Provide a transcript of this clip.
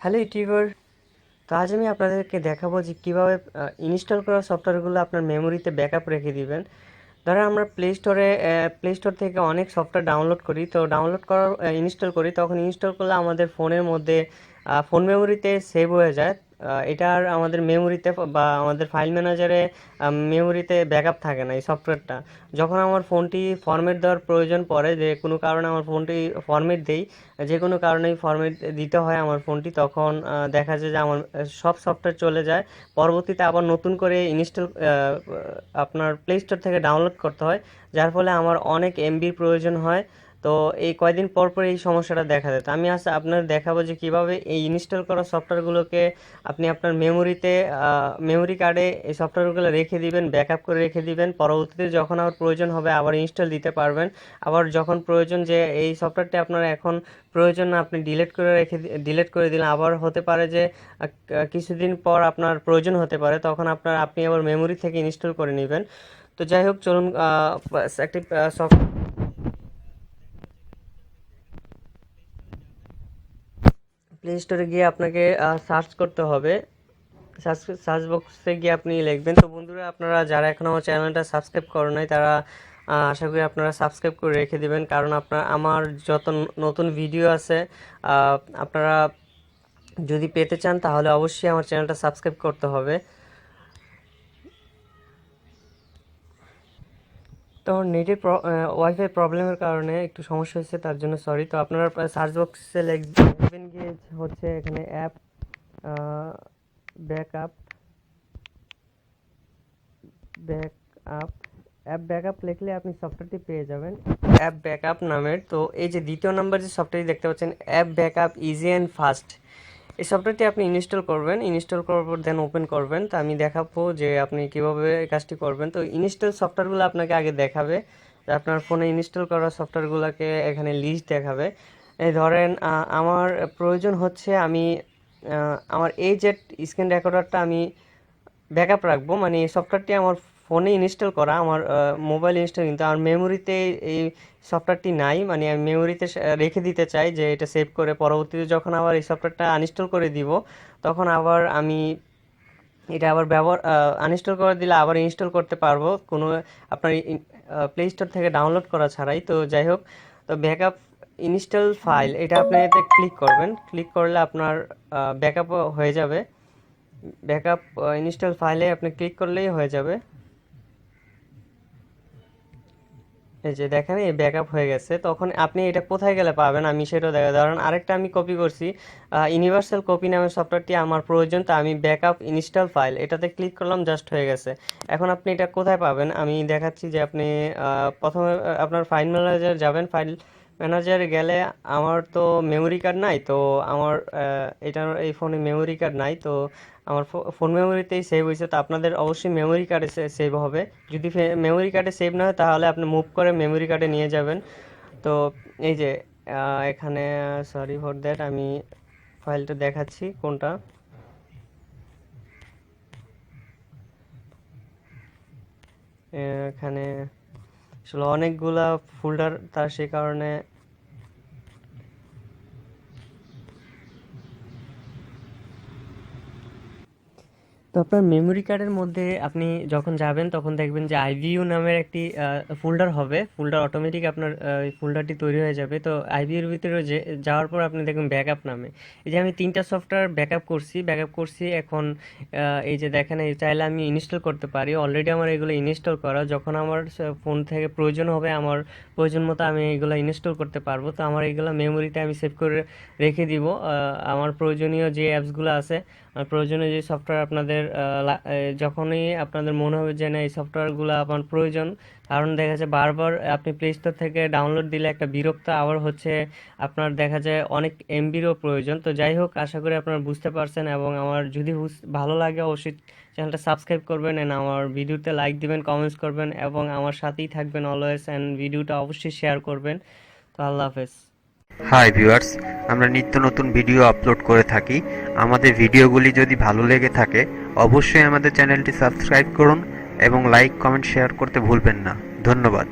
Hello YouTuber, তো আজ আমি আপনাদেরকে দেখাবো যে কীভাবে ইনস্টল করা সফটওয়্যারগুলো আপনার মেমোরিতে ব্যাকআপ রেখে দিবেন। ধরো আমরা প্লে স্টোরে প্লে স্টোর থেকে অনেক সফটওয়্যার ডাউনলোড করি, তো ডাউনলোড করার ইনস্টল করি, তখন ইনস্টল করলে আমাদের ফোনের মধ্যে ফোন মেমোরিতে সেভ হয়ে যায়। আহ, এটা আর আমাদের মেমোরিতে বা আমাদের ফাইল ম্যানেজারে মেমোরিতে ব্যাকআপ থাকে না এই সফটওয়্যারটা যখন আমার ফোনটি ফরম্যাট দেওয়ার প্রয়োজন পড়ে যে কোনো কারণে আমার ফোনটি ফরম্যাট দেই যে কোনো কারণেই ফরম্যাট দিতে হয় আমার ফোনটি তখন দেখা যায় যে আমার সব সফটওয়্যার চলে যায়। পরবর্তীতে আবার নতুন করে ইনস্টল আপনার প্লে স্টোর থেকে ডাউনলোড করতে হয় যার ফলে আমার অনেক এমবির প্রয়োজন হয়। তো এই কয়দিন পর পর এই সমস্যাটা দেখা দেয়। তো আমি আজ আপনার দেখাবো যে কীভাবে এই ইনস্টল করা সফটওয়্যারগুলোকে আপনি আপনার মেমোরিতে মেমোরি কার্ডে এই সফটওয়্যারগুলো রেখে দিবেন ব্যাকআপ করে রেখে দিবেন। পরবর্তীতে যখন আবার প্রয়োজন হবে আবার ইনস্টল দিতে পারবেন। আবার যখন প্রয়োজন যে এই সফটওয়্যারটি আপনার এখন প্রয়োজন না, আপনি ডিলেট করে রেখে ডিলেট করে দিলেন। আবার হতে পারে যে কিছুদিন পর আপনার প্রয়োজন হতে পারে, তখন আপনার, আপনি আবার মেমোরি থেকে ইনস্টল করে নেবেন। তো যাই হোক, চলুন একটি সফট প্লে স্টোরে গিয়ে আপনাকে সার্চ করতে হবে। সার্চ সার্চ বক্সে গিয়ে আপনি লিখবেন। তো বন্ধুরা, আপনারা যারা এখন আমার চ্যানেলটা সাবস্ক্রাইব করে নাই, তারা আশা করি আপনারা সাবস্ক্রাইব করে রেখে দেবেন। কারণ আপনার, আমার যত নতুন ভিডিও আছে আপনারা যদি পেতে চান, তাহলে অবশ্যই আমার চ্যানেলটা সাবস্ক্রাইব করতে হবে। তো নেটের ওয়াইফাই প্রবলেমের কারণে একটু সমস্যা হয়েছে, তার জন্য সরি তো আপনারা সার্চ বক্সে লিখবেন গিয়ে হচ্ছে এখানে app backup backup app backup লিখলে আপনি সফটওয়্যারটি পেয়ে যাবেন। অ্যাপ ব্যাকআপ নামের, তো এই যে দ্বিতীয় নাম্বার যে সফটওয়্যারটি দেখতে পাচ্ছেন app backup easy and fast এই সফটওয়্যারটি আপনি ইনস্টল করবেন ইনস্টল করার পর দেন ওপেন করবেন। তো আমি দেখাবো যে আপনি কীভাবে কাজটি করবেন। তো ইনস্টল সফটওয়্যারগুলো আপনাকে আগে দেখাবে, আপনার ফোনে ইনস্টল করা সফটওয়্যারগুলোকে এখানে লিস্ট দেখাবে। এই ধরেন আমার প্রয়োজন হচ্ছে আমি আমার এই যে স্ক্রিন রেকর্ডারটা আমি ব্যাকআপ রাখব মানে এই সফটওয়্যারটি আমার ফোনে ইনস্টল করা, আমার মোবাইল ইনস্টল কিন্তু আমার মেমোরিতে এই সফটওয়্যারটি নাই মানে আমি মেমোরিতে রেখে দিতে চাই যে এটা সেভ করে পরবর্তীতে যখন আবার এই সফটওয়্যারটা আনইনস্টল করে দিব, তখন আবার আমি এটা আবার ব্যবহার আনইনস্টল করে দিলে আবার ইনস্টল করতে পারব, কোনো আপনার প্লে স্টোর থেকে ডাউনলোড করা ছাড়াই, তো যাই হোক, তো ব্যাকআপ ইনস্টল ফাইল এটা আপনি এতে ক্লিক করবেন। ক্লিক করলে আপনার ব্যাকআপ হয়ে যাবে। ব্যাকআপ ইনস্টল ফাইলে আপনি ক্লিক করলেই হয়ে যাবে। এই যে দেখেন, এই ব্যাকআপ হয়ে গেছে। তখন আপনি এটা কোথায় গেলে পাবেন? আমি সেটাও দেখা ধরেন আরেকটা আমি কপি করছি। ইউনিভার্সাল কপি নামের সফটওয়্যারটি আমার প্রয়োজন, তো আমি ব্যাকআপ ইনস্টল ফাইল এটাতে ক্লিক করলাম জাস্ট হয়ে গেছে। এখন আপনি এটা কোথায় পাবেন? আমি দেখাচ্ছি যে আপনি প্রথমে আপনার ফাইল ম্যানেজার যাবেন ফাইল ম্যানেজারে গেলে আমার তো মেমোরি কার্ড নাই, তো আমার এটার এই ফোনে মেমোরি কার্ড নাই, তো আমার ফোন মেমোরিতেই সেভ হয়েছে, তো আপনাদের অবশ্যই মেমোরি কার্ডে সেভ হবে। যদি মেমোরি কার্ডে সেভ না হয়, তাহলে আপনি মুভ করে মেমোরি কার্ডে নিয়ে যাবেন। তো এই যে এখানে সরি ফর দ্যাট আমি ফাইলটা দেখাচ্ছি, কোনটা? এখানে আসলে অনেকগুলা ফোল্ডার তার সেই কারণে তো আপনার মেমোরি কার্ডের মধ্যে আপনি যখন যাবেন, তখন দেখবেন যে আইভিইউ নামের একটি ফোল্ডার হবে। ফোল্ডার অটোমেটিক আপনার ফোল্ডারটি তৈরি হয়ে যাবে। তো আইভিইউর ভিতরে যে, যাওয়ার পর আপনি দেখবেন ব্যাকআপ নামে। এই যে আমি তিনটা সফটওয়্যার ব্যাকআপ করছি ব্যাকআপ করছি এখন এই যে দেখেন, এই চাইলে আমি ইনস্টল করতে পারি। অলরেডি আমার এগুলো ইনস্টল করা। যখন আমার ফোন থেকে প্রয়োজন হবে, আমার প্রয়োজন মতো আমি এগুলো ইনস্টল করতে পারব। তো আমার এগুলো মেমোরিতে আমি সেভ করে রেখে দিব। আমার প্রয়োজনীয় যে অ্যাপসগুলো আছে প্রয়োজনীয় যে সফটওয়্যার আপনাদের যখনই আপনাদের মনে হবে যে না, এই সফটওয়্যারগুলো আপনার প্রয়োজন, কারণ দেখা যাচ্ছে বারবার আপনি প্লে স্টোর থেকে ডাউনলোড দিলে একটা বিরক্ত আবার হচ্ছে, আপনার দেখা যায় অনেক এমবিরও প্রয়োজন। তো যাই হোক, আশা করি আপনারা বুঝতে পারছেন এবং আমার যদি ভালো লাগে অবশ্যই চ্যানেলটা সাবস্ক্রাইব করবেন এন্ড আমার ভিডিওতে লাইক দিবেন কমেন্টস করবেন এবং আমার সাথেই থাকবেন অলওয়েজ অ্যান্ড ভিডিওটা অবশ্যই শেয়ার করবেন। তো আল্লাহ হাফেজ। হাই ভিউয়ার্স আমরা নিত্য নতুন ভিডিও আপলোড করে থাকি। আমাদের ভিডিওগুলি যদি ভালো লেগে থাকে, অবশ্যই আমাদের চ্যানেলটি সাবস্ক্রাইব করুন এবং লাইক কমেন্ট শেয়ার করতে ভুলবেন না। ধন্যবাদ।